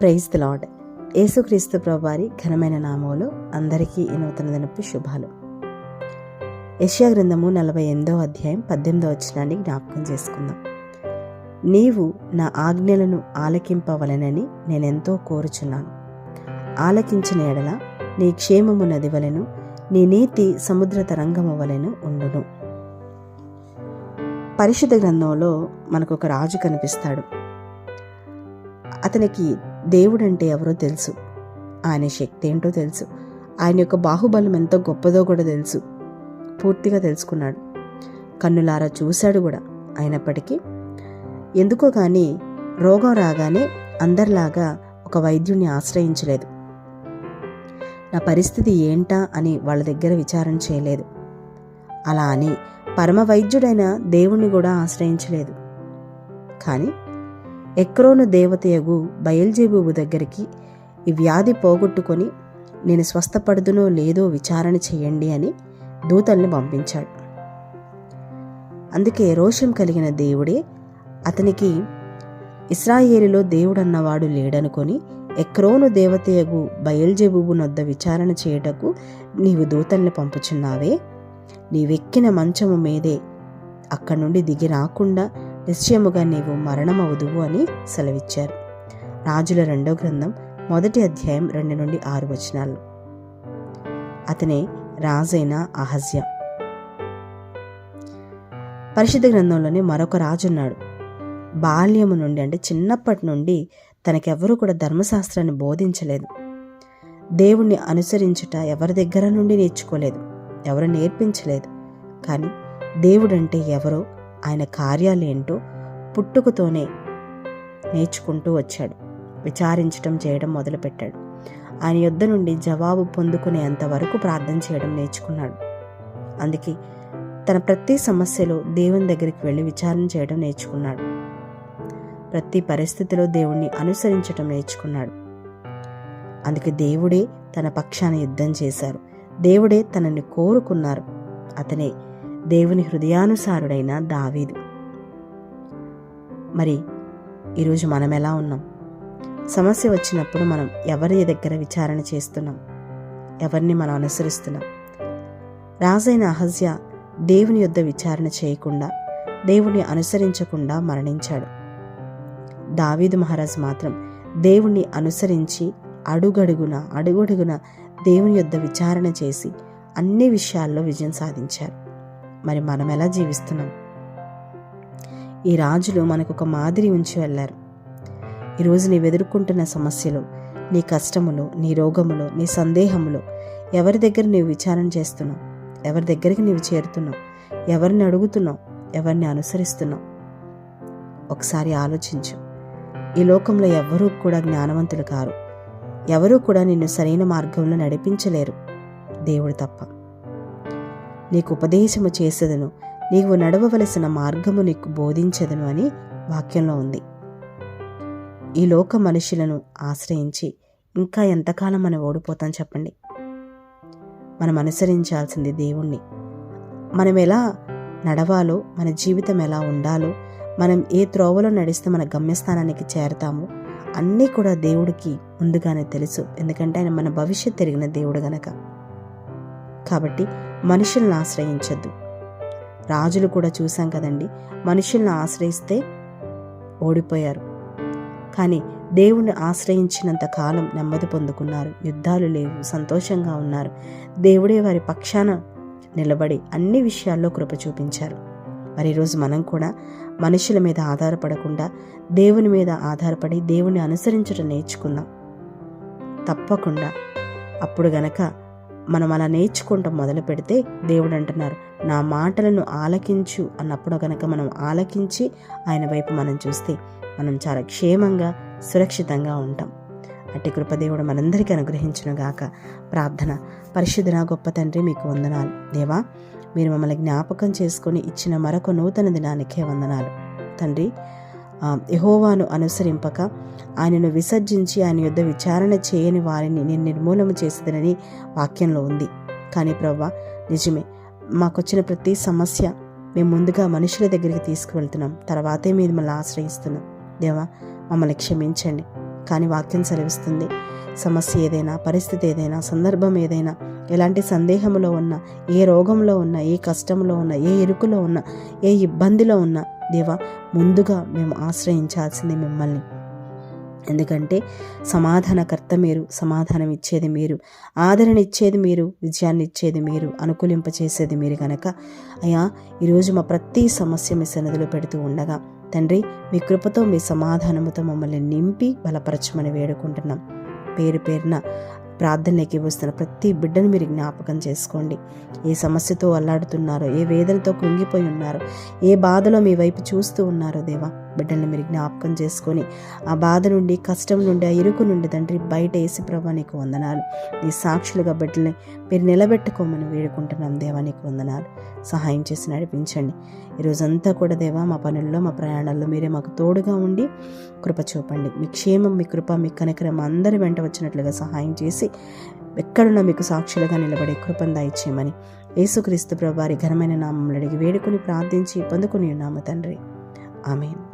Praise the lord యేసుక్రీస్తు ప్రభువారి ఘనమైన నామంలో అందరికీ ఈ నూతన దినపు శుభాలు. యెషయా గ్రంథము నలభై ఎనిమిదో అధ్యాయం పద్దెనిమిదో వచ్చినాన్ని జ్ఞాపకం చేసుకుందాం. నీవు నా ఆజ్ఞలను ఆలకింపవలనని నేనెంతో కోరుచున్నాను. ఆలకించిన ఎడల నీ క్షేమము నది వలెను నీ నీతి సముద్ర తరంగము వలెను ఉండును. పరిశుద్ధ గ్రంథంలో మనకు ఒక రాజు కనిపిస్తాడు. అతనికి దేవుడంటే ఎవరో తెలుసు. ఆయన శక్తి ఏంటో తెలుసు. ఆయన యొక్క బాహుబలం ఎంత గొప్పదో కూడా తెలుసు. పూర్తిగా తెలుసుకున్నాడు. కన్నులారా చూశాడు కూడా అయినప్పటికీ. ఎందుకో కానీ రోగం రాగానే అందరిలాగా ఒక వైద్యుని ఆశ్రయించలేదు. నా పరిస్థితి ఏంటా అని వాళ్ళ దగ్గర విచారణ చేయలేదు. అలా అని పరమ వైద్యుడైన దేవుణ్ణి కూడా ఆశ్రయించలేదు. కానీ ఎక్రోను దేవతయగు బయల్జేబుబు దగ్గరికి ఈ వ్యాధి పోగొట్టుకొని నేను స్వస్థపడుదునో లేదో విచారణ చేయండి అని దూతల్ని పంపించాడు. అందుకే రోషం కలిగిన దేవుడే అతనికి ఇస్రాయేలులో దేవుడన్నవాడు లేడనుకొని ఎక్రోను దేవతయగు బయల్జెబుబు నొద్ద విచారణ చేయుటకు నీవు దూతల్ని పంపుచున్నావే. నీవెక్కిన మంచము మీదే అక్కడి నుండి దిగి రాకుండా నిశ్చయముగా నీవు మరణమవుదువు అని సెలవిచ్చారు. రాజుల రెండో గ్రంథం మొదటి అధ్యాయం రెండు నుండి ఆరు వచనాలు. అతనే రాజైన అహజ్య. పరిశుద్ధ గ్రంథంలోనే మరొక రాజున్నాడు బాల్యము నుండి అంటే చిన్నప్పటి నుండి తనకెవరూ కూడా ధర్మశాస్త్రాన్ని బోధించలేదు. దేవుణ్ణి అనుసరించుట ఎవరి దగ్గర నుండి నేర్చుకోలేదు. ఎవరు నేర్పించలేదు. కానీ దేవుడంటే ఎవరో ఆయన కార్యాలేంటో పుట్టుకతోనే నేర్చుకుంటూ వచ్చాడు. విచారించటం చేయడం మొదలుపెట్టాడు. ఆయన యుద్ధ నుండి జవాబు పొందుకునేంత వరకు ప్రార్థన చేయడం నేర్చుకున్నాడు. అందుకే తన ప్రతి సమస్యలో దేవుని దగ్గరికి వెళ్ళి విచారణ చేయడం నేర్చుకున్నాడు. ప్రతి పరిస్థితిలో దేవుణ్ణి అనుసరించటం నేర్చుకున్నాడు. అందుకే దేవుడే తన పక్షాన యుద్ధం చేశారు. దేవుడే తనని కోరుకున్నారు. అతనే దేవుని హృదయానుసారుడైన దావీదు. మరి ఈరోజు మనం ఎలా ఉన్నాం? సమస్య వచ్చినప్పుడు మనం ఎవరి దగ్గర విచారణ చేస్తున్నాం? ఎవరిని మనం అనుసరిస్తున్నాం? రాజైన అహజ్య దేవుని యొద్ద విచారణ చేయకుండా దేవుణ్ణి అనుసరించకుండా మరణించాడు. దావీదు మహారాజ్ మాత్రం దేవుణ్ణి అనుసరించి అడుగడుగున అడుగడుగున దేవుని యొద్ద విచారణ చేసి అన్ని విషయాల్లో విజయం సాధించారు. మరి మనం ఎలా జీవిస్తున్నాం? ఈ రాజులు మనకు ఒక మాదిరి ఉంచి వెళ్ళారు. ఈరోజు నీవు ఎదుర్కొంటున్న సమస్యలు నీ కష్టములు నీ రోగములు నీ సందేహములు ఎవరి దగ్గర నీవు విచారణ చేస్తున్నావు? ఎవరి దగ్గరికి నీవు చేరుతున్నావు? ఎవరిని అడుగుతున్నావు? ఎవరిని అనుసరిస్తున్నావు? ఒకసారి ఆలోచించు. ఈ లోకంలో ఎవ్వరూ కూడా జ్ఞానవంతులు కారు. ఎవరూ కూడా నిన్ను సరైన మార్గంలో నడిపించలేరు. దేవుడు తప్ప. నీకు ఉపదేశము చేసేదను. నీవు నడవవలసిన మార్గము నీకు బోధించదను అని వాక్యంలో ఉంది. ఈ లోక మనుషులను ఆశ్రయించి ఇంకా ఎంతకాలం మనం ఓడిపోతాం చెప్పండి? మనం అనుసరించాల్సింది దేవుణ్ణి. మనం ఎలా నడవాలో మన జీవితం ఎలా ఉండాలో మనం ఏ త్రోవలో నడిస్తే మన గమ్యస్థానానికి చేరతామో అన్నీ కూడా దేవుడికి ముందుగానే తెలుసు. ఎందుకంటే ఆయన మన భవిష్యత్ తిరిగిన దేవుడు గనక. కాబట్టి మనుషులను ఆశ్రయించద్దు. రాజులు కూడా చూసాం కదండి మనుషులను ఆశ్రయిస్తే ఓడిపోయారు. కానీ దేవుణ్ణి ఆశ్రయించినంత కాలం నెమ్మది పొందుకున్నారు. యుద్ధాలు లేవు సంతోషంగా ఉన్నారు. దేవుడే వారి పక్షాన నిలబడి అన్ని విషయాల్లో కృప చూపించారు. మరి ఈరోజు మనం కూడా మనుషుల మీద ఆధారపడకుండా దేవుని మీద ఆధారపడి దేవుని అనుసరించడం నేర్చుకుందాం. తప్పకుండా. అప్పుడు గనక మనం అలా నేర్చుకుంటాం మొదలు పెడితే దేవుడు అంటున్నారు నా మాటలను ఆలకించు అన్నప్పుడు గనక మనం ఆలకించి ఆయన వైపు మనం చూస్తే మనం చాలా క్షేమంగా సురక్షితంగా ఉంటాం. అట్టి కృపదేవుడు మనందరికీ అనుగ్రహించును గాక. ప్రార్థన. పరిశుద్ధన గొప్ప తండ్రి మీకు వందనాలు. దేవా మీరు మమ్మల్ని జ్ఞాపకం చేసుకొని ఇచ్చిన మరొక నూతన దినానికే వందనాలు. తండ్రి యహోవాను అనుసరింపక ఆయనను విసర్జించి ఆయన యుద్ధ విచారణ చేయని వారిని నేను నిర్మూలన చేసేదనని వాక్యంలో ఉంది. కానీ ప్రవ్వా నిజమే మాకొచ్చిన ప్రతి సమస్య మేము ముందుగా మనుషుల దగ్గరికి తీసుకువెళ్తున్నాం. తర్వాతే మీరు మమ్మల్ని ఆశ్రయిస్తున్నాం. దేవా మమ్మల్ని క్షమించండి. కానీ వాక్యం సెలవిస్తుంది సమస్య ఏదైనా పరిస్థితి ఏదైనా సందర్భం ఏదైనా ఎలాంటి సందేహంలో ఉన్నా ఏ రోగంలో ఉన్నా ఏ కష్టంలో ఉన్నా ఏ ఇరుకులో ఉన్నా ఏ ఇబ్బందిలో ఉన్నా దేవా ముందుగా మేము ఆశ్రయించాల్సింది మిమ్మల్ని. ఎందుకంటే సమాధానకర్త మీరు సమాధానం ఇచ్చేది మీరు ఆదరణ ఇచ్చేది మీరు విజయాన్ని ఇచ్చేది మీరు అనుకూలింపచేసేది మీరు కనుక అయ్యా ఈరోజు మా ప్రతి సమస్య మీ సన్నిధిలో పెడుతూ ఉండగా తండ్రి మీ కృపతో మీ సమాధానముతో మమ్మల్ని నింపి బలపరచమని వేడుకుంటున్నాం. పేరు పేరున ప్రార్థనలోకి వస్తున్న ప్రతి బిడ్డను మీరు జ్ఞాపకం చేసుకోండి. ఏ సమస్యతో అల్లాడుతున్నారో ఏ వేదనతో కృంగిపోయి ఉన్నారో ఏ బాధలో మీ వైపు చూస్తూ ఉన్నారో దేవా బిడ్డలను మీరు జ్ఞాపకం చేసుకొని ఆ బాధ నుండి కష్టం నుండి ఆ ఇరుకు నుండి తండ్రి బయట వేసి ప్రభా నీకు వందనాలు. నీ సాక్షులుగా బిడ్డల్ని మీరు నిలబెట్టుకోమని వేడుకుంటున్నాం దేవా నీకు వందనాలు. సహాయం చేసి నడిపించండి. ఈరోజంతా కూడా దేవా మా పనుల్లో మా ప్రయాణాల్లో మీరే మాకు తోడుగా ఉండి కృప చూపండి. మీ క్షేమం మీ కృప మీ కనకరం అందరి వెంట వచ్చినట్లుగా సహాయం చేసి ఎక్కడున్నా మీకు సాక్షులుగా నిలబడే కృపను దయచేయమని యేసుక్రీస్తు ప్రభు వారి ఘనమైన నామం అడిగి వేడుకొని ప్రార్థించి పొందుకుని ఉన్నాము తండ్రి. ఆమెను.